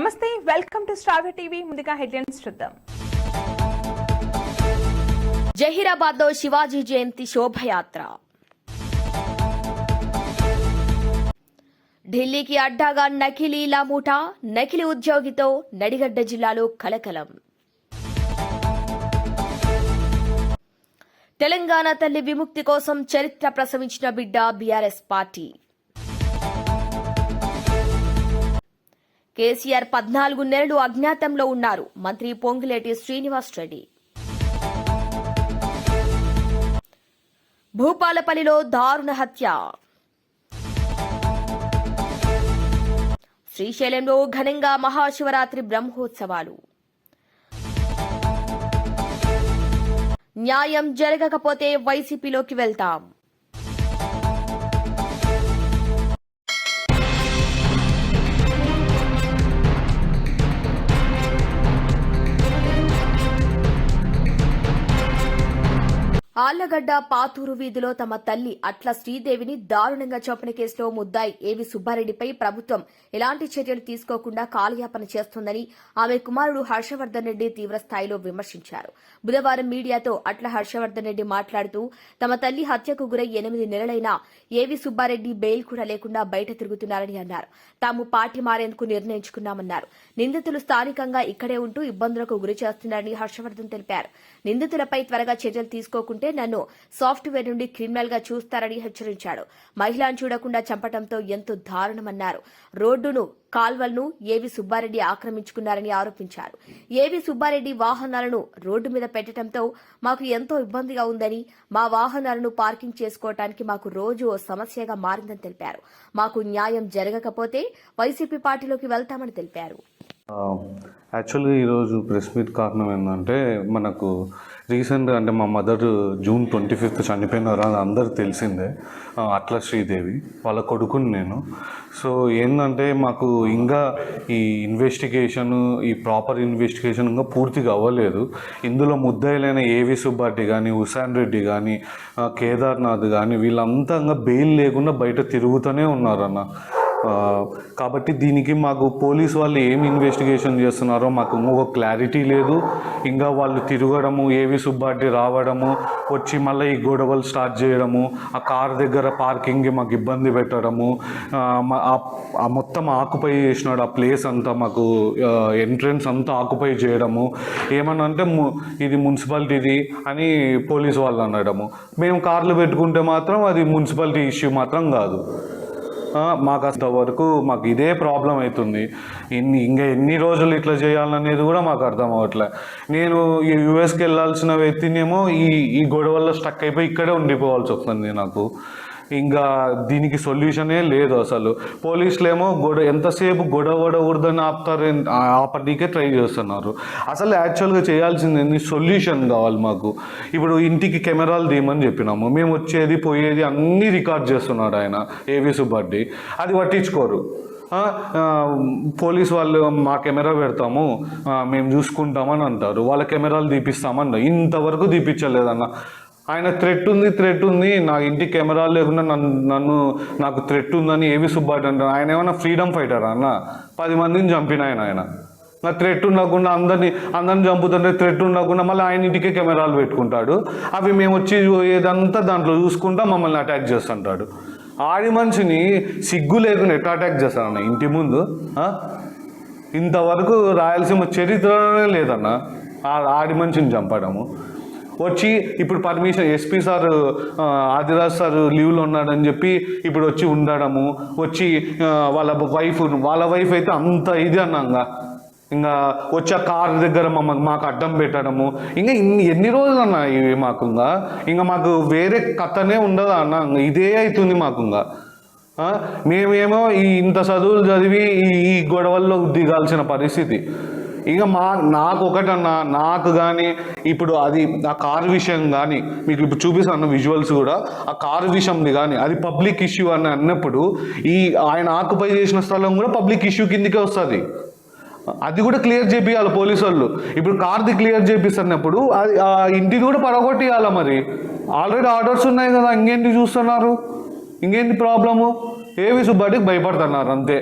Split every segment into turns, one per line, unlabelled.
నమస్తే welcome to star TV. ముందుగా headlines చూద్దాం.
జహీరాబాద్లో శివాజీ జయంతి శోభయాత్ర. ఢిల్లీకి అడ్డాగా నకిలీ లామూటా నకిలీ ఉద్యోగితో నడిగడ్డ జిల్లాలో కలకలం. తెలంగాణ తల్లి విముక్తి కోసం చరిత్ర ప్రసవించిన బిడ్డ బీఆర్ఎస్ పార్టీ. కేసీఆర్ పద్నాలుగు నెలలు అజ్ఞాతంలో ఉన్నారు. మంత్రి పొంగులేటి శ్రీనివాస్ రెడ్డి భూపాలపల్లిలో దారుణ హత్య. శ్రీశైలంలో ఘనంగా మహాశివరాత్రి బ్రహ్మోత్సవాలు. న్యాయం జరగకపోతే వైసీపీలోకి వెళ్తాం. ఆళ్ళగడ్డ పాతూరు వీధిలో తమ తల్లి అట్ల శ్రీదేవిని దారుణంగా చంపిన కేసులో ముద్దాయి ఏవి సుబ్బారెడ్డిపై ప్రభుత్వం ఎలాంటి చర్యలు తీసుకోకుండా కాలయాపన చేస్తోందని ఆమె కుమారుడు హర్షవర్ధన్ రెడ్డి తీవ్ర స్థాయిలో విమర్శించారు. బుధవారం మీడియాతో అట్ల హర్షవర్ధన్ రెడ్డి మాట్లాడుతూ తమ తల్లి హత్యకు గురై ఎనిమిది నెలలైనా ఏవి సుబ్బారెడ్డి బెయిల్ కూడా లేకుండా బయట తిరుగుతున్నారని అన్నారు. తాము పార్టీ మారేందుకు నిర్ణయించుకున్నామన్నారు. నిందితులు స్థానికంగా ఇక్కడే ఉంటూ ఇబ్బందులకు గురి చేస్తున్నారని హర్షవర్ధన్ తెలిపారు. నిందితులపై త్వరగా చర్యలు తీసుకోకుంటే నన్ను సాఫ్ట్వేర్ నుండి క్రిమినల్గా చూస్తారని హెచ్చరించాడు. మహిళను చూడకుండా చంపడంతో ఎంతో దారుణమన్నారు. రోడ్డును కాల్వలను ఏవి సుబ్బారెడ్డి ఆక్రమించుకున్నారని ఆరోపించారు. ఏవి సుబ్బారెడ్డి వాహనాలను రోడ్డు మీద పెట్టడంతో మాకు ఎంతో ఇబ్బందిగా ఉందని మా వాహనాలను పార్కింగ్ చేసుకోవటానికి మాకు రోజు ఓ సమస్యగా మారిందని తెలిపారు. మాకు న్యాయం జరగకపోతే వైసీపీ పార్టీలోకి వెళ్తామని తెలిపారు.
యాక్చువల్గా ఈరోజు ప్రెస్ మీట్ కారణం ఏంటంటే మనకు రీసెంట్గా అంటే మా మదర్ జూన్ ట్వంటీ ఫిఫ్త్ చనిపోయినారు అది అందరికి తెలిసిందే. అట్లా అట్ల శ్రీదేవి వాళ్ళ కొడుకుని నేను. సో ఏంటంటే మాకు ఇంకా ఈ ఇన్వెస్టిగేషన్ ఈ ప్రాపర్ ఇన్వెస్టిగేషన్ ఇంకా పూర్తిగా అవ్వలేదు. ఇందులో ముద్దాయిలైన ఏవి సుబ్బారెడ్డి కానీ హుసాన్ రెడ్డి కానీ కేదార్నాథ్ కానీ వీళ్ళంతా ఇంకా బెయిల్ లేకుండా బయట తిరుగుతూనే ఉన్నారన్న. కాబట్టి దీనికి మాకు పోలీస్ వాళ్ళు ఏం ఇన్వెస్టిగేషన్ చేస్తున్నారో మాకు ఇంకొక క్లారిటీ లేదు. ఇంకా వాళ్ళు తిరగడము ఏవి సుబ్బారెడ్డి రావడము వచ్చి మళ్ళీ ఈ గొడవలు స్టార్ట్ చేయడము ఆ కార్ దగ్గర పార్కింగ్కి మాకు ఇబ్బంది పెట్టడము ఆ, మొత్తం ఆకుపై చేసినాడు ఆ ప్లేస్ అంతా మాకు ఎంట్రన్స్ అంతా ఆకుపై చేయడము. ఏమన్నా అంటే ఇది మున్సిపాలిటీది అని పోలీస్ వాళ్ళు అనడము. మేము కార్లు పెట్టుకుంటే మాత్రం అది మున్సిపాలిటీ ఇష్యూ మాత్రం కాదు. మాకు అంత వరకు మాకు ఇదే ప్రాబ్లం అవుతుంది. ఇన్ని ఇంకా ఎన్ని రోజులు ఇట్లా చేయాలనేది కూడా మాకు అర్థం అవ్వట్లే. నేను ఈ యుఎస్కి వెళ్ళాల్సిన వ్యక్తినేమో ఈ ఈ గొడవల్లో స్టక్ అయిపోయి ఇక్కడే ఉండిపోవాల్సి వస్తుంది నాకు. ఇంకా దీనికి సొల్యూషనే లేదు అసలు. పోలీసులు ఏమో గొడవ ఎంతసేపు గొడవ పడకూడదని ఆపుతారు ఆపడానికే ట్రై చేస్తున్నారు. అసలు యాక్చువల్గా చేయాల్సింది ఏంది? సొల్యూషన్ కావాలి మాకు. ఇప్పుడు ఇంటికి కెమెరాలు తీయమని చెప్పినాము. మేము వచ్చేది పోయేది అన్నీ రికార్డ్ చేస్తున్నాడు ఆయన ఏవి సుబ్బడ్డి అది పట్టించుకోరు. పోలీస్ వాళ్ళు మా కెమెరా పెడతాము మేము చూసుకుంటామని అంటారు. వాళ్ళ కెమెరాలు తీపిస్తామన్నారు. ఇంతవరకు తీపిచ్చలేదన్న. ఆయన థ్రెట్ ఉంది థ్రెట్ ఉంది. నా ఇంటి కెమెరాలు లేకుండా నన్ను నన్ను నాకు థ్రెట్ ఉందని ఏవి సుబ్బాట్ అంటారు ఆయన ఏమన్నా ఫ్రీడమ్ ఫైటర్ అన్న? పది మందిని చంపిన ఆయన ఆయన. నా థ్రెట్ ఉండకుండా అందరిని అందరిని చంపుతుంటే థ్రెట్ ఉండకుండా మళ్ళీ ఆయన ఇంటికే కెమెరాలు పెట్టుకుంటాడు. అవి మేము వచ్చి ఏదంతా దాంట్లో చూసుకుంటా మమ్మల్ని అటాక్ చేస్తుంటాడు. ఆడి మనిషిని సిగ్గు లేకుండా ఎట్లా అటాక్ చేస్తారన్న ఇంటి ముందు ఇంతవరకు రాయలసీమ చరిత్రనే లేదన్న. ఆడి మనిషిని చంపడము. వచ్చి ఇప్పుడు permission SP sir Adiraj sir లీవ్లో ఉన్నాడని చెప్పి ఇప్పుడు వచ్చి ఉండడము వచ్చి వాళ్ళ వైఫ్ వాళ్ళ వైఫ్ అయితే అంత ఇది అన్నాగా. ఇంకా వచ్చే కార్ దగ్గర మమ్మల్ని మాకు అడ్డం పెట్టడము. ఇంకా ఇన్ని ఎన్ని రోజులు అన్న ఇవి మాకు ఇంకా. ఇంకా మాకు వేరే కథనే ఉండదు అన్న ఇదే అవుతుంది మాకు ఇంకా. మేమేమో ఈ ఇంత చదువులు చదివి ఈ ఈ గొడవల్లో దిగాల్సిన పరిస్థితి. ఇక మా నాకు ఒకటన్నా నాకు కానీ ఇప్పుడు అది ఆ కార్ విషయం కానీ మీకు ఇప్పుడు చూపిస్తాను విజువల్స్ కూడా ఆ కార్ విషయంది కానీ అది పబ్లిక్ ఇష్యూ అని అన్నప్పుడు ఈ ఆయన ఆక్యుపై చేసిన స్థలం కూడా పబ్లిక్ ఇష్యూ కిందకే వస్తుంది. అది కూడా క్లియర్ చేపియాలి పోలీసు వాళ్ళు ఇప్పుడు కార్ది క్లియర్ చేపిస్తున్నప్పుడు అది ఆ ఇంటిది కూడా పడగొట్టియాల మరి. ఆల్రెడీ ఆర్డర్స్ ఉన్నాయి కదా ఇంకేంటి చూస్తున్నారు? ఇంకేంటి ప్రాబ్లము? ఏవి సుబ్బాటికి భయపడుతున్నారు అంతే.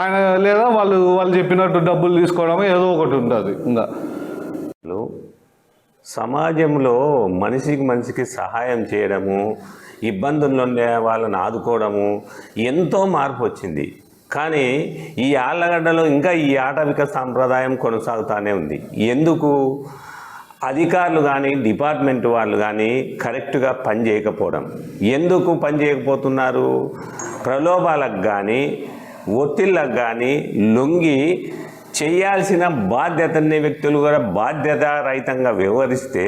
ఆయన లేదా వాళ్ళు వాళ్ళు చెప్పినట్టు డబ్బులు తీసుకోవడం ఏదో ఒకటి ఉంటుంది. ఇంకా
సమాజంలో మనిషికి మనిషికి సహాయం చేయడము ఇబ్బందుల్లో ఉండే వాళ్ళని ఆదుకోవడము ఎంతో మార్పు వచ్చింది. కానీ ఈ ఆళ్ళగడ్డలో ఇంకా ఈ ఆటవిక సాంప్రదాయం కొనసాగుతూనే ఉంది. ఎందుకు? అధికారులు కానీ డిపార్ట్మెంట్ వాళ్ళు కానీ కరెక్ట్గా పని చేయకపోవడం. ఎందుకు పని చేయకపోతున్నారు? ప్రలోభాలకు కానీ ఒత్తిళ్ళకు కానీ లొంగి చేయాల్సిన బాధ్యతని వ్యక్తులు కూడా బాధ్యత రహితంగా వ్యవహరిస్తే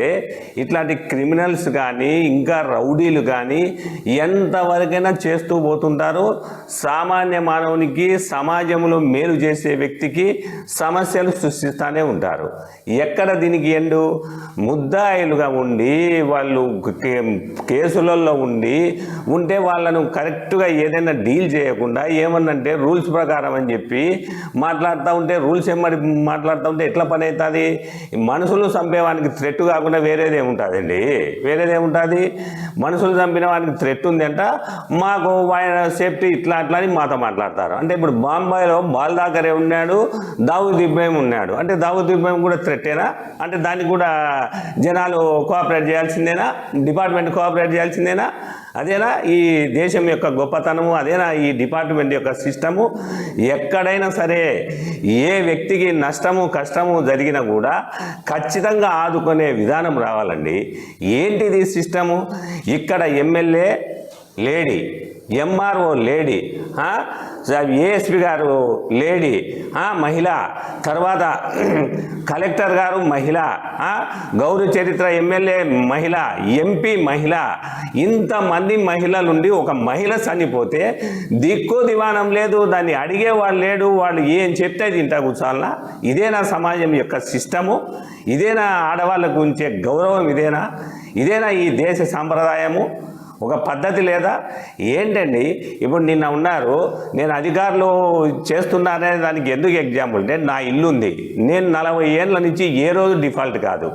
ఇట్లాంటి క్రిమినల్స్ కానీ ఇంకా రౌడీలు కానీ ఎంతవరకైనా చేస్తూ పోతుంటారు. సామాన్య మానవునికి సమాజంలో మేలు చేసే వ్యక్తికి సమస్యలు సృష్టిస్తూనే ఉంటారు. ఎక్కడ దీనికి ఎండు? ముద్దాయిలుగా ఉండి వాళ్ళు కేసులలో ఉండి ఉంటే వాళ్ళను కరెక్ట్గా ఏదైనా డీల్ చేయకుండా ఏమన్నంటే రూల్స్ ప్రకారం అని చెప్పి మాట్లాడుతూ ఉంటే రూల్స్ ఏమడి మాట్లాడుతూ ఉంటే ఎట్లా పని అవుతుంది మనుషులు చంపేవానికి థ్రెట్ కాకుండా వేరేది ఏముంటుందండి? వేరేది ఏముంటుంది? మనుషులు చంపిన వానికి థ్రెట్ ఉందంట మాకు ఆయన సేఫ్టీ ఇట్లా అట్లా అని మాతో మాట్లాడతారు. అంటే ఇప్పుడు బాంబాయిలో బాల్ దాకరే ఉన్నాడు దావుద్ ఇబ్రాహిం ఉన్నాడు. అంటే దావుద్ ఇబ్రాహిం కూడా థ్రెట్టేనా అంటే దానికి కూడా జనాలు కోఆపరేట్ చేయాల్సిందేనా? డిపార్ట్మెంట్ కోఆపరేట్ చేయాల్సిందేనా? అదేనా? ఈ దేశం యొక్క గొప్పతనము అదేనా? ఈ డిపార్ట్మెంట్ యొక్క సిస్టము ఎక్కడైనా సరే ఏ వ్యక్తికి నష్టము కష్టము జరిగినా కూడా ఖచ్చితంగా ఆదుకునే విధానం రావాలండి. ఏంటిది సిస్టము? ఇక్కడ MLA lady. MRO lady ASP గారు లేడీ మహిళ. తర్వాత కలెక్టర్ గారు మహిళ గౌరవ చరిత్ర ఎమ్మెల్యే మహిళ ఎంపీ మహిళ. ఇంతమంది మహిళలుండి ఒక మహిళ చనిపోతే దిక్కు దివానం లేదు దాన్ని అడిగేవాడు లేడు వాళ్ళు ఏం చెప్తే తింటా కూర్చోవాలనా? ఇదేనా సమాజం యొక్క సిస్టము ఇదేనా ఆడవాళ్ళకు ఉంచే గౌరవం ఇదేనా? ఇదేనా ఈ దేశ సాంప్రదాయము? ఒక పద్ధతి లేదా? ఏంటండి? ఇప్పుడు నిన్న ఉన్నారు నేను అధికారులు చేస్తున్నానే దానికి ఎందుకు ఎగ్జాంపుల్ అంటే నా ఇల్లు ఉంది నేను నలభై ఏళ్ళ నుంచి ఏ రోజు డిఫాల్ట్ కాదు.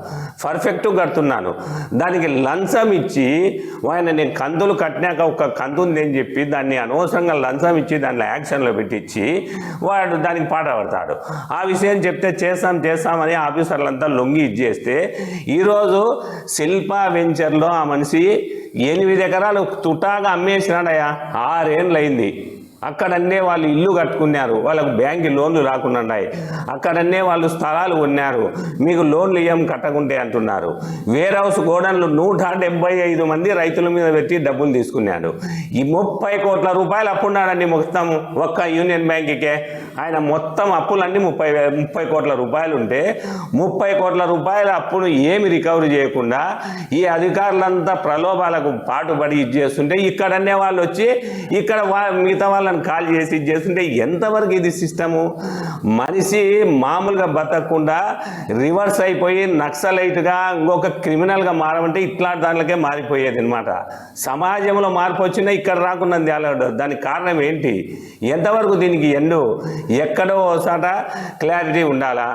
పర్ఫెక్ట్ కడుతున్నాను. దానికి లంచం ఇచ్చి ఆయన నేను కందులు కట్టినాక ఒక కందు ఉంది అని చెప్పి దాన్ని అనవసరంగా లంచం ఇచ్చి దాన్ని యాక్షన్లో పెట్టించి వాడు దానికి పాట పడతాడు. ఆ విషయం చెప్తే చేస్తాం చేస్తామని ఆఫీసర్లంతా లొంగి ఇచ్చేస్తే ఈరోజు శిల్పా వెంచర్లో ఆ మనిషి ఎనిమిది ఎకరాలు తుటాగా అమ్మేసినాడయ్యా. ఆరేళ్ళు అయింది అక్కడన్నే వాళ్ళు ఇల్లు కట్టుకున్నారు. వాళ్ళకు బ్యాంక్ లోన్లు రాకుండా ఉన్నాయి. అక్కడన్నే వాళ్ళు స్థలాలు ఉన్నారు మీకు లోన్లు ఏం కట్టకుంటే అంటున్నారు. వేర్ హౌస్ గోడన్లు నూట డెబ్బై ఐదు మంది రైతుల మీద పెట్టి డబ్బులు తీసుకున్నాడు. ఈ ముప్పై కోట్ల రూపాయలు అప్పున్నాడండి మొత్తం ఒక్క యూనియన్ బ్యాంక్కే. ఆయన మొత్తం అప్పులన్నీ ముప్పై ముప్పై కోట్ల రూపాయలు ఉంటే ముప్పై కోట్ల రూపాయల అప్పును ఏమి రికవరీ చేయకుండా ఈ అధికారులంతా ప్రలోభాలకు పాటుపడి ఇది చేస్తుంటే ఇక్కడనే వాళ్ళు వచ్చి ఇక్కడ వా- మిగతా వాళ్ళని కాల్ చేసి చేస్తుంటే ఎంతవరకు ఇది సిస్టము? మనిషి మామూలుగా బతకకుండా రివర్స్ అయిపోయి నక్సలైట్గా ఇంకొక క్రిమినల్గా మారమంటే ఇట్లా దాంట్లోకే మారిపోయేది అనమాట సమాజంలో మార్పు వచ్చినా ఇక్కడ రాకున్నది అలవాటు దానికి కారణం ఏంటి? ఎంతవరకు దీనికి ఎండు? ఎక్కడో ఓసాట క్లారిటీ ఉండాలా?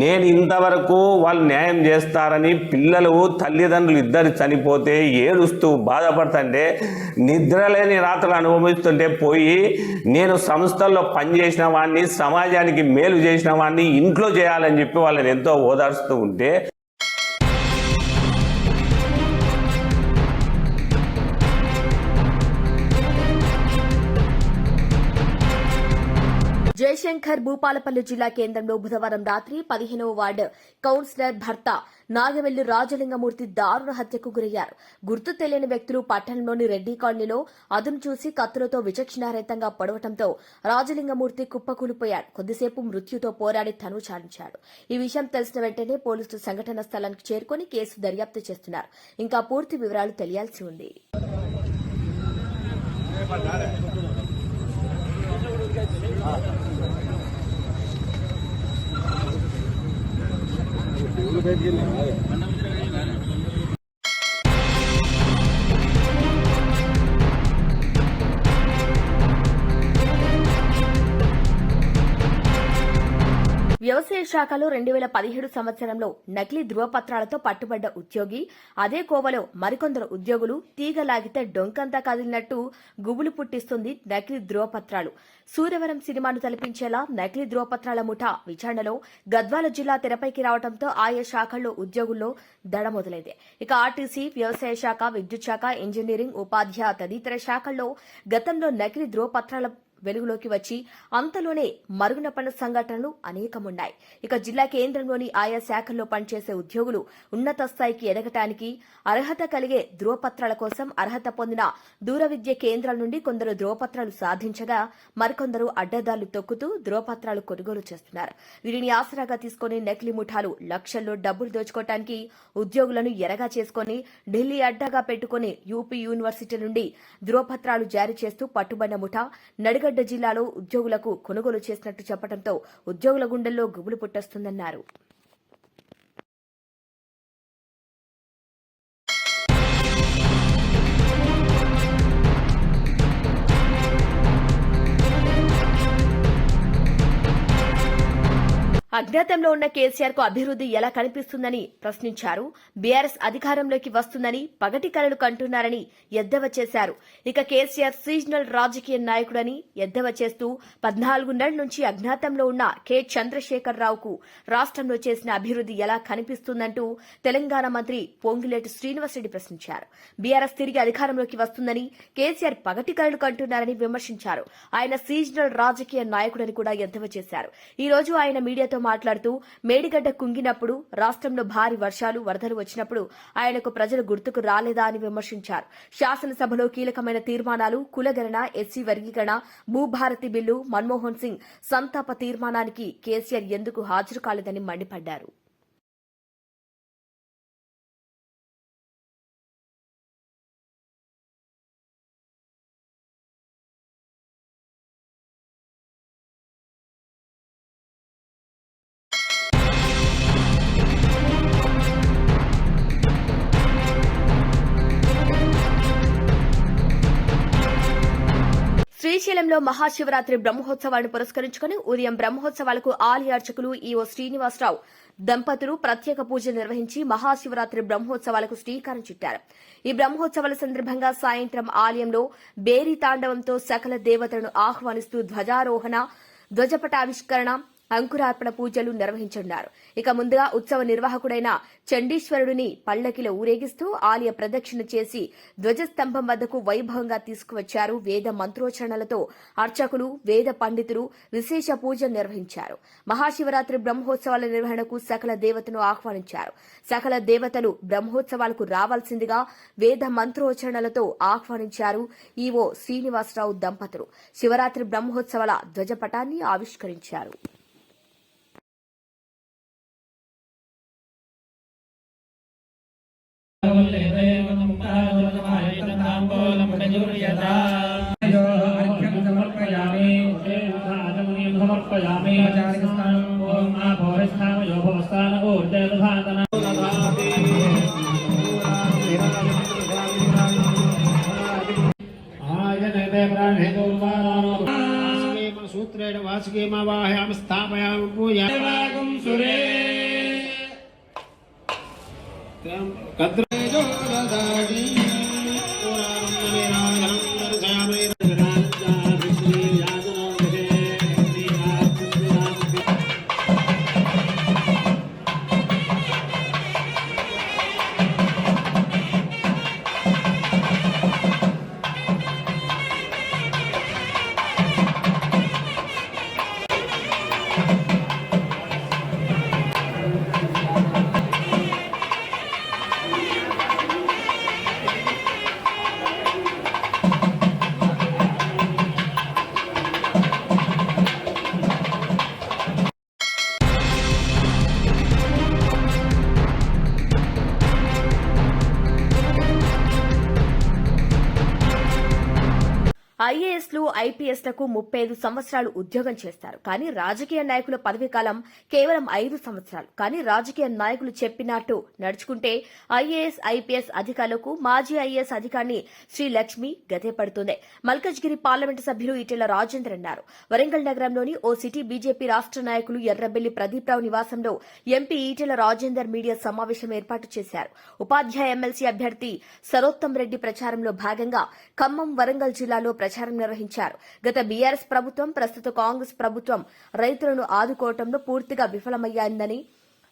నేను ఇంతవరకు వాళ్ళు న్యాయం చేస్తారని పిల్లలు తల్లిదండ్రులు ఇద్దరు చనిపోతే ఏడుస్తూ బాధపడుతుంటే నిద్రలేని రాత్రులు అనుభవిస్తుంటే పోయి నేను సంస్థల్లో పనిచేసిన వాడిని సమాజానికి మేలు చేసిన వాడిని ఇంట్లో చేయాలని చెప్పి వాళ్ళని ఎంతో ఓదార్స్తూ ఉంటే
జయశంకర్ భూపాలపల్లి జిల్లా కేంద్రంలో బుధవారం రాత్రి పదిహేనవ వార్డు కౌన్సిలర్ భర్త నాగవెల్లి రాజలింగమూర్తి దారుణ హత్యకు గురయ్యారు. గుర్తు తెలియని వ్యక్తులు పట్టణంలోని రెడ్డి కాలనీలో అదును చూసి కత్తులతో విచక్షణారహితంగా పొడవటంతో రాజలింగమూర్తి కుప్పకూలిపోయారు. కొద్దిసేపు మృత్యుతో పోరాడి తను చాలించాడు. ఈ విషయం తెలిసిన వెంటనే పోలీసులు సంఘటన స్థలానికి చేరుకుని కేసు దర్యాప్తు చేస్తున్నారు. ఇంకా పూర్తి వివరాలు తెలియాల్సి ఉంది. Thank you. బయటికి వ్యవసాయ శాఖలో రెండు వేల పదిహేడు సంవత్సరంలో నకిలీ ధృవపత్రాలతో పట్టుబడ్డ ఉద్యోగి అదే కోవలో మరికొందరు ఉద్యోగులు తీగలాగితే డొంకంతా కదిలినట్టు గుబులు పుట్టిస్తుంది నకిలీ ధృవపత్రాలు. సూర్యవరం సినిమాను తలపించేలా నకిలీ ధృవపత్రాల ముఠా విచారణలో గద్వాల జిల్లా తెరపైకి రావడంతో ఆయా శాఖల్లో ఉద్యోగుల్లో దడ మొదలైంది. ఇక ఆర్టీసీ వ్యవసాయ శాఖ విద్యుత్ శాఖ ఇంజనీరింగ్ ఉపాధ్యాయ తదితర శాఖల్లో గతంలో నకిలీ ధృవపత్రాల వెలుగులోకి వచ్చి అంతలోనే మరుగున పడిన సంఘటనలు అనేకమున్నాయి. ఇక జిల్లా కేంద్రంలోని ఆయా శాఖల్లో పనిచేసే ఉద్యోగులు ఉన్నత స్థాయికి ఎదగటానికి అర్హత కలిగే ధృవపత్రాల కోసం అర్హత పొందిన దూర విద్య కేంద్రాల నుండి కొందరు ధృవపత్రాలు సాధించగా మరికొందరు అడ్డదారులు తొక్కుతూ ధృవపత్రాలు కొనుగోలు చేస్తున్నారు. వీరిని ఆసరాగా తీసుకుని నకిలీ ముఠాలు లక్షల్లో డబ్బులు దోచుకోవటానికి ఉద్యోగులను ఎరగా చేసుకుని ఢిల్లీ అడ్డాగా పెట్టుకుని యూపీ యూనివర్సిటీ నుండి ధ్రువపత్రాలు జారీ చేస్తూ పట్టుబడిన ముఠా నడిగడ్డ జిల్లాలో ఉద్యోగులకు కొనుగోలు చేసినట్టు చెప్పడంతో ఉద్యోగుల గుండెల్లో గుబులు పుట్టొస్తుందన్నారు. అజ్ఞాతంలో ఉన్న కేసీఆర్కు అభివృద్ధి ఎలా కనిపిస్తుందని ప్రశ్నించారు. బీఆర్ఎస్ అధికారంలోకి వస్తుందని పగటి కలలు కంటున్నారని ఎద్దేవా చేశారు. ఇక కేసీఆర్ సీజనల్ రాజకీయ నాయకుడని ఎద్దేవా చేస్తూ పద్నాలుగున్నర నుంచి అజ్ఞాతంలో ఉన్న కె చంద్రశేఖరరావుకు రాష్ట్రంలో చేసిన అభివృద్ధి ఎలా కనిపిస్తుందంటూ తెలంగాణ మంత్రి పొంగులేటి శ్రీనివాసరెడ్డి ప్రశ్నించారు. బీఆర్ఎస్ తిరిగి అధికారంలోకి వస్తుందని కేసీఆర్ పగటి కలలు కంటున్నారని విమర్శించారు. ఆయన సీజనల్ రాజకీయ నాయకుడని కూడా ఎద్దేవా చేశారు. ఈ రోజు ఆయన మీడియాతో మాట్లాడుతూ మేడిగడ్డ కుంగినప్పుడు రాష్ట్రంలో భారీ వర్షాలు వరదలు వచ్చినప్పుడు ఆయనకు ప్రజలు గుర్తుకు రాలేదా అని విమర్శించారు. శాసనసభలో కీలకమైన తీర్మానాలు కులగణన ఎస్సీ వర్గీకరణ భూభారతి బిల్లు మన్మోహన్ సింగ్ సంతాప తీర్మానానికి కేసీఆర్ ఎందుకు హాజరు కాలేదని మండిపడ్డారు. శ్రీశైలంలో మహాశివరాత్రి బ్రహ్మోత్సవాలను పురస్కరించుకుని ఉదయం బ్రహ్మోత్సవాలకు ఆలయ అర్చకులు ఈవో శ్రీనివాసరావు దంపతులు ప్రత్యేక పూజలు నిర్వహించి మహాశివరాత్రి బ్రహ్మోత్సవాలకు శ్రీకారం చుట్టారు. ఈ బ్రహ్మోత్సవాల సందర్భంగా సాయంత్రం ఆలయంలో బేరీ తాండవంతో సకల దేవతలను ఆహ్వానిస్తూ ధ్వజారోహణ ధ్వజపటావిష్కరణ అంకురార్పణ పూజలు నిర్వహించనున్నారు. ఇక ముందుగా ఉత్సవ నిర్వాహకుడైన చండీశ్వరుడిని పల్లకిలో ఊరేగిస్తూ ఆలయ ప్రదక్షిణ చేసి ధ్వజస్తంభం వద్దకు వైభవంగా తీసుకువచ్చారు. వేద మంత్రోచరణలతో అర్చకులు వేద పండితులు విశేష పూజలు నిర్వహించారు. మహాశివరాత్రి బ్రహ్మోత్సవాల నిర్వహణకు సకల దేవతను ఆహ్వానించారు. సకల దేవతలు బ్రహ్మోత్సవాలకు రావాల్సిందిగా వేద మంత్రోచరణలతో ఆహ్వానించారు ఈవో శ్రీనివాసరావు దంపతులు. శివరాత్రి బ్రహ్మోత్సవాల ధ్వజపటాన్ని ఆవిష్కరించారు.
సమర్పయామి
ఐఏఎస్లు ఐపీఎస్లకు ముప్పై ఐదు సంవత్సరాలు ఉద్యోగం చేస్తారు. కానీ రాజకీయ నాయకుల పదవీ కాలం కేవలం ఐదు సంవత్సరాలు. కానీ రాజకీయ నాయకులు చెప్పినట్టు నడుచుకుంటే ఐఏఎస్ ఐపీఎస్ అధికారులకు మాజీ ఐఏఎస్ అధికారిని శ్రీ లక్ష్మి గతే పడుతుంది. మల్కజ్గిరి పార్లమెంటు సభ్యులు ఈటెల రాజేందర్ అన్నారు. వరంగల్ నగరంలోని ఓ సిటీ బీజేపీ రాష్ట నాయకులు ఎర్రబెల్లి ప్రదీప్రావు నివాసంలో ఎంపీ ఈటెల రాజేందర్ మీడియా సమావేశం ఏర్పాటు చేశారు. ఉపాధ్యాయ ఎమ్మెల్సీ అభ్యర్థి సరోత్తం రెడ్డి ప్రచారంలో భాగంగా ఖమ్మం వరంగల్ జిల్లాలో ప్రచారం నిర్వహించారు. గత బీఆర్ఎస్ ప్రభుత్వం ప్రస్తుత కాంగ్రెస్ ప్రభుత్వం రైతులను ఆదుకోవడంలో పూర్తిగా విఫలమయ్యిందని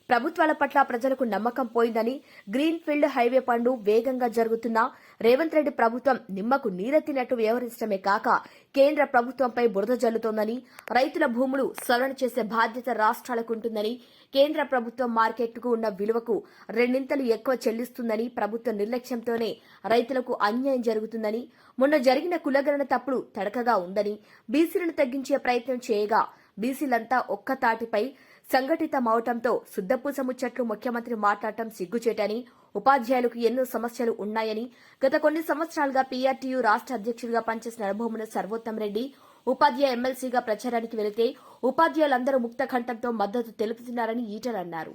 ప్రభుత్వాల పట్ల ప్రజలకు నమ్మకం పోయిందని గ్రీన్ఫీల్డ్ హైవే పనులు వేగంగా జరుగుతున్నా రేవంత్ రెడ్డి ప్రభుత్వం నిమ్మకు నీరెత్తినట్టు వ్యవహరించడమే కాక కేంద్ర ప్రభుత్వంపై బురద జల్లుతోందని రైతుల భూములు సవరణ చేసే బాధ్యత రాష్ట్రాలకు ఉంటుందని కేంద్ర ప్రభుత్వం మార్కెట్కు ఉన్న విలువకు రెండింతలు ఎక్కువ చెల్లిస్తుందని ప్రభుత్వ నిర్లక్ష్యంతోనే రైతులకు అన్యాయం జరుగుతుందని మొన్న జరిగిన కులగణన తప్పుడు తడకగా ఉందని బీసీలను తగ్గించే ప్రయత్నం చేయగా బీసీలంతా ఒక్క తాటిపై సంఘటితమవటంతో శుద్దపూస ముచ్చట్లు ముఖ్యమంత్రి మాట్లాడటం సిగ్గుచేటని ఉపాధ్యాయులకు ఎన్నో సమస్యలు ఉన్నాయని గత కొన్ని సంవత్సరాలుగా పీఆర్టీయూ రాష్ట్ర అధ్యక్షుడిగా పనిచేసిన అనుభవమున సర్వోత్తం రెడ్డి ఉపాధ్యాయ ఎమ్మెల్సీగా ప్రచారానికి వెళితే ఉపాధ్యాయులందరూ ముక్త కంఠంతో మద్దతు తెలుపుతున్నారని ఈటల అన్నారు.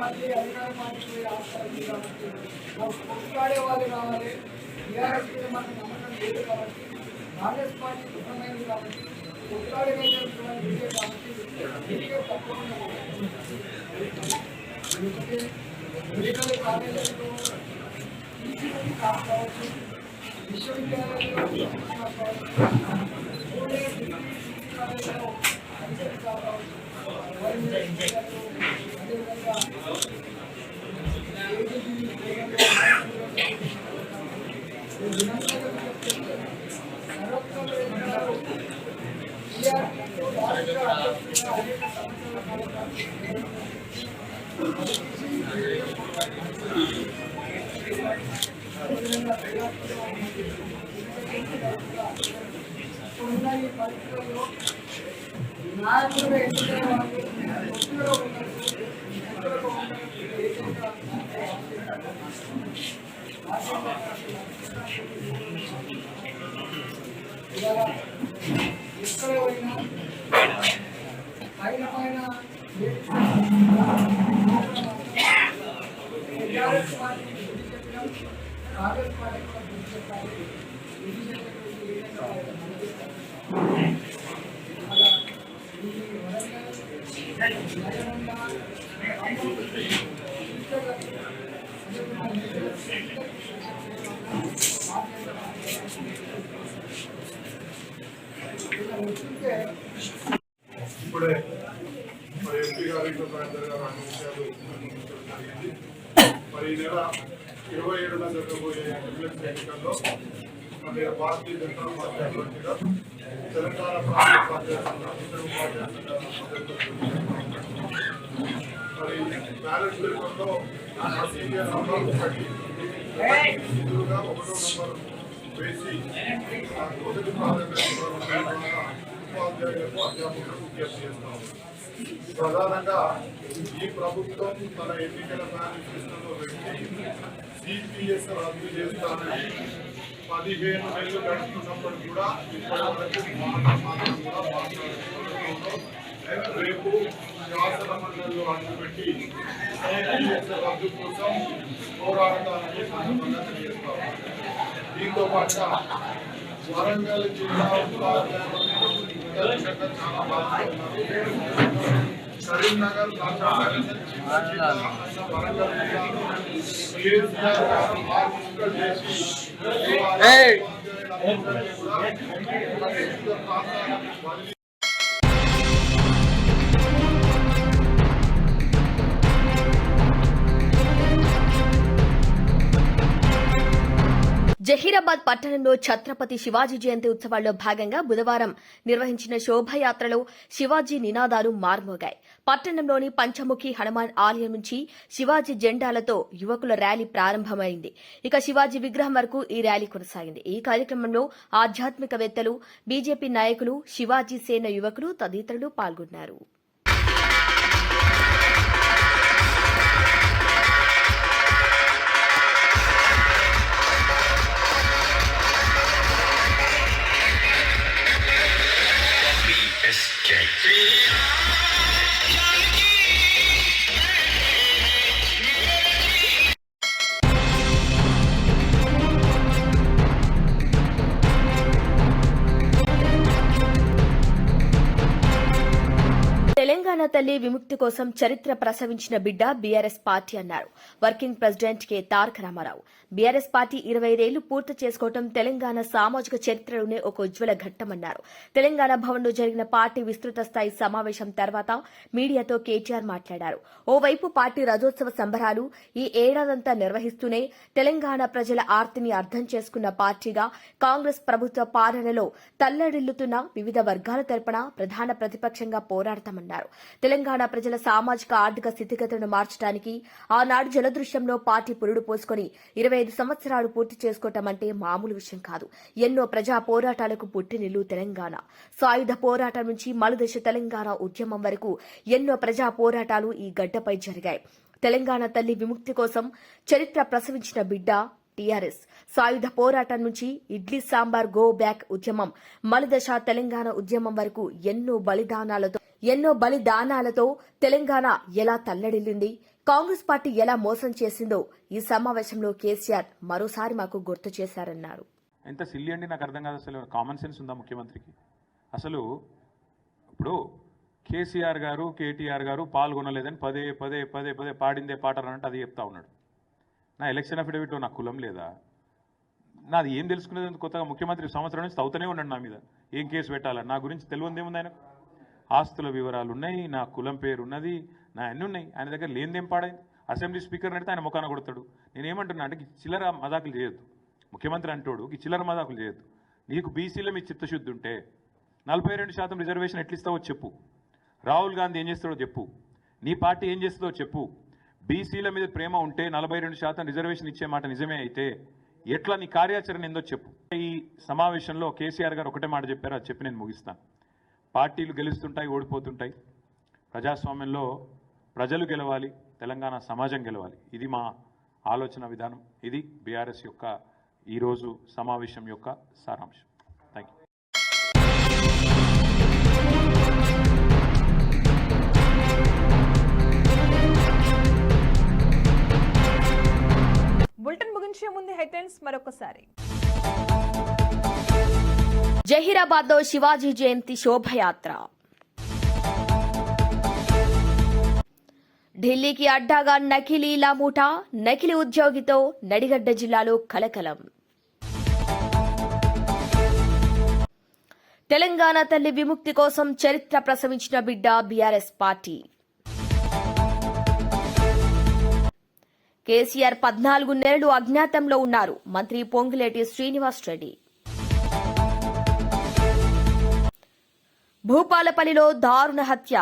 గెలిచినా మళ్ళీ అధికార పార్టీ పోయి ఆస్తారు కాబట్టి మాకు కొట్లాడే వాళ్ళు కావాలి టీఆర్ఎస్ మీద మనకు నమ్మకం లేదు కాబట్టి కాంగ్రెస్ పార్టీ విఫలమైంది కాబట్టి కొట్లాడే కాబట్టి దీనికే తప్పకుండా లేకపోతే మెడికల్ కాలేజీలో టీచర్లు కావచ్చు విశ్వవిద్యాలయాల్లో కావచ్చు ఓన్లీ డిగ్రీ కాలేజీలో టీచర్లు కావచ్చు ఇప్పుడున్న ఎక్కడ పోయినా పైన పైన టీఆర్ఎస్ పార్టీ బుద్ధి చెప్పినాం కాంగ్రెస్ పార్టీ కూడా చెప్పాలి ఏ విధంగా అలా ఈ వరంగల్ నల్గొండ ఖమ్మం టీచర్లకు ఇలా వస్తుంటే
ఇప్పుడే మరి ఎంపీ గారు ఇంకా మహేందర్ గారు అన్ని విషయాలు అందించడం జరిగింది మరి ఈ నెల ఇరవై ఏడున జరగబోయే ఎమ్మెల్సీ ఎన్నికల్లో మరి భారతీయ జనతా పార్టీ అభ్యర్థిగా తెలంగాణ ప్రాంత పార్టీ ఇద్దరు మరి బ్యాలెట్ పేపర్లో ఆ సీనియర్ నంబర్ ఒకటి ఎదురుగా ఒకటో నంబర్ వేసి మొదటి ప్రాధాన్యత ఉపాధ్యాయులకు అధ్యాపకులకు విజ్ఞప్తి చేస్తాము ప్రధానంగా ఈ ప్రభుత్వం తన ఎన్నికల మేనిఫెస్టోలో పెట్టి సిపిఎస్ రద్దు చేస్తానని పదిహేను నెలలు గడుస్తున్నప్పుడు కూడా ఇప్పటి వరకు మాట మాత్రం కూడా మాట్లాడుతున్నారు రేపు శాసన మండలిలో అడ్డుపెట్టి సిపిఎస్ రద్దు కోసం పోరాడటానికి సందర్భంగా తెలియజేస్తాము దీంతో పాటుగా వరంగల్ జిల్లా ఉపాధ్యాయులు విద్యార్థులు చాలా బాగున్నారు కరీంనగర్
జహీరాబాద్ పట్టణంలో ఛత్రపతి శివాజీ జయంతి ఉత్సవాల్లో భాగంగా బుధవారం నిర్వహించిన శోభయాత్రలో శివాజీ నినాదాలు మార్మోగాయి. పట్టణంలోని పంచముఖి హనుమాన్ ఆలయం నుంచి శివాజీ జెండాలతో యువకుల ర్యాలీ ప్రారంభమైంది. ఇక శివాజీ విగ్రహం వరకు ఈ ర్యాలీ కొనసాగింది. ఈ కార్యక్రమంలో ఆధ్యాత్మికవేత్తలు బీజేపీ నాయకులు శివాజీ సేన యువకులు తదితరులు పాల్గొన్నారు. తెలంగాణ తల్లి విముక్తి కోసం చరిత్ర ప్రసవించిన బిడ్డ బీఆర్ఎస్ పార్టీ అన్నారు. Working president K Taraka Ramarao. BRS party ఇరవై ఐదేళ్ళు పూర్తి చేసుకోవడం తెలంగాణ సామాజిక చరిత్రలోనే ఒక ఉజ్వల ఘట్టమన్నారు. తెలంగాణ భవన్లో జరిగిన పార్టీ విస్తృత స్థాయి సమావేశం తర్వాత మీడియాతో కేటీఆర్ మాట్లాడారు. ఓవైపు పార్టీ రజోత్సవ సంబరాలు ఈ ఏడాదంతా నిర్వహిస్తూనే తెలంగాణ ప్రజల ఆర్తిని అర్థం చేసుకున్న పార్టీగా కాంగ్రెస్ ప్రభుత్వ పాలనలో తల్లడిల్లుతున్న వివిధ వర్గాల తరపున ప్రధాన ప్రతిపక్షంగా పోరాడతామన్నారు. తెలంగాణ ప్రజల సామాజిక ఆర్థిక స్థితిగతులను మార్చడానికి ఆనాడు జలదృశ్యంలో పార్టీ పురుడు పోసుకొని ఇరవై ఐదు సంవత్సరాలు పూర్తి చేసుకోవటం అంటే మామూలు విషయం కాదు. ఎన్నో ప్రజా పోరాటాలకు పుట్టినిల్లు తెలంగాణ. సాయుధ పోరాటం నుంచి మలుదశ తెలంగాణ ఉద్యమం వరకు ఎన్నో ప్రజా పోరాటాలు ఈ గడ్డపై జరిగాయి. తెలంగాణ తల్లి విముక్తి కోసం చరిత్ర ప్రసవించిన బిడ్డ టీఆర్ఎస్. సాయుధ పోరాటం నుంచి ఇడ్లీ సాంబార్ గో బ్యాక్ ఉద్యమం మలిదశ తెలంగాణ ఉద్యమం వరకు ఎన్నో బలిదానాలతో ఎన్నో బలిదానాలతో తెలంగాణ ఎలా తల్లడిల్లింది? కాంగ్రెస్ పార్టీ ఎలా మోసం చేసిందో ఈ సమావేశంలో కేసీఆర్ మరోసారి మాకు గుర్తు చేశారన్నారు.
ఎంత సిల్లి అండి నాకు అర్థం కాదు అసలు. కామన్ సెన్స్ ఉందా ముఖ్యమంత్రికి? అసలు ఇప్పుడు కేసీఆర్ గారు కేటీఆర్ గారు పాల్గొనలేదని పదే పదే పదే పదే పాడిందే పాట అన్నట్టు అది చెప్తా ఉన్నాడు. నా ఎలక్షన్ అఫిడవిట్లో నా కులం లేదా? నాది ఏం తెలుసుకునేది కొత్తగా? ముఖ్యమంత్రి సంవత్సరం నుంచి తవ్వుతూనే ఉన్నాడు నా మీద. ఏం కేసు పెట్టాలని నా గురించి తెలియదు ఏముంది ఆయనకు? ఆస్తుల వివరాలు ఉన్నాయి నా కులం పేరు ఉన్నది నా అన్నీ ఉన్నాయి. ఆయన దగ్గర లేనిదేం పాడైంది. అసెంబ్లీ స్పీకర్ నడితే ఆయన ముఖాన కొడతాడు. నేనేమంటున్నా అంటే ఈ చిల్లర మదాకులు చేయొద్దు. ముఖ్యమంత్రి అంటాడు ఈ చిల్లర మదాకులు చేయొద్దు. నీకు బీసీలో మీ చిత్తశుద్ధి ఉంటే నలభై రెండు శాతం రిజర్వేషన్ ఎట్లిస్తావో చెప్పు. రాహుల్ గాంధీ ఏం చేస్తాడో చెప్పు. నీ పార్టీ ఏం చేస్తుందో చెప్పు. బీసీల మీద ప్రేమ ఉంటే నలభై రెండు శాతం రిజర్వేషన్ ఇచ్చే మాట నిజమే అయితే ఎట్లా నీ కార్యాచరణ ఏందో చెప్పు. ఈ సమావేశంలో కేసీఆర్ గారు ఒకటే మాట చెప్పారు. అది చెప్పి నేను ముగిస్తాను పార్టీలు గెలుస్తుంటాయి ఓడిపోతుంటాయి. ప్రజాస్వామ్యంలో ప్రజలు గెలవాలి తెలంగాణ సమాజం గెలవాలి. ఇది మా ఆలోచన విధానం. ఇది బీఆర్ఎస్ యొక్క ఈరోజు సమావేశం యొక్క సారాంశం. థ్యాంక్ యూ
బులెటిన్ ముగించే ముందు హెడ్లైన్స్ మరొకసారి.
జహీరాబాద్లో శివాజీ జయంతి శోభయాత్ర. ఢిల్లీకి అడ్డాగా నకిలీ లామూట నకిలీ ఉద్యోగితో నడిగడ్డ జిల్లాలో కలకలం. తెలంగాణ తల్లి విముక్తి కోసం చరిత్ర ప్రసవించిన బిడ్డ బీఆర్ఎస్ పార్టీ. కేసీఆర్ పద్నాలుగు నెలలు అజ్ఞాతంలో ఉన్నారు. మంత్రి పొంగులేటి శ్రీనివాస్ రెడ్డి భూపాలపల్లిలో దారుణ హత్య.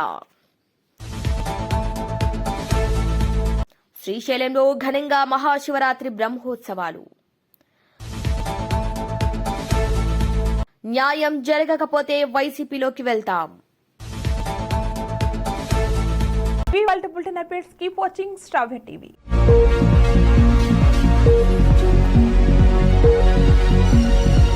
శ్రీశైలంలో ఘనంగా మహాశివరాత్రి బ్రహ్మోత్సవాలు. న్యాయం జరగకపోతే వైసీపీలోకి వెళ్తాం.
ఇవి bulletin updates keep watching star TV.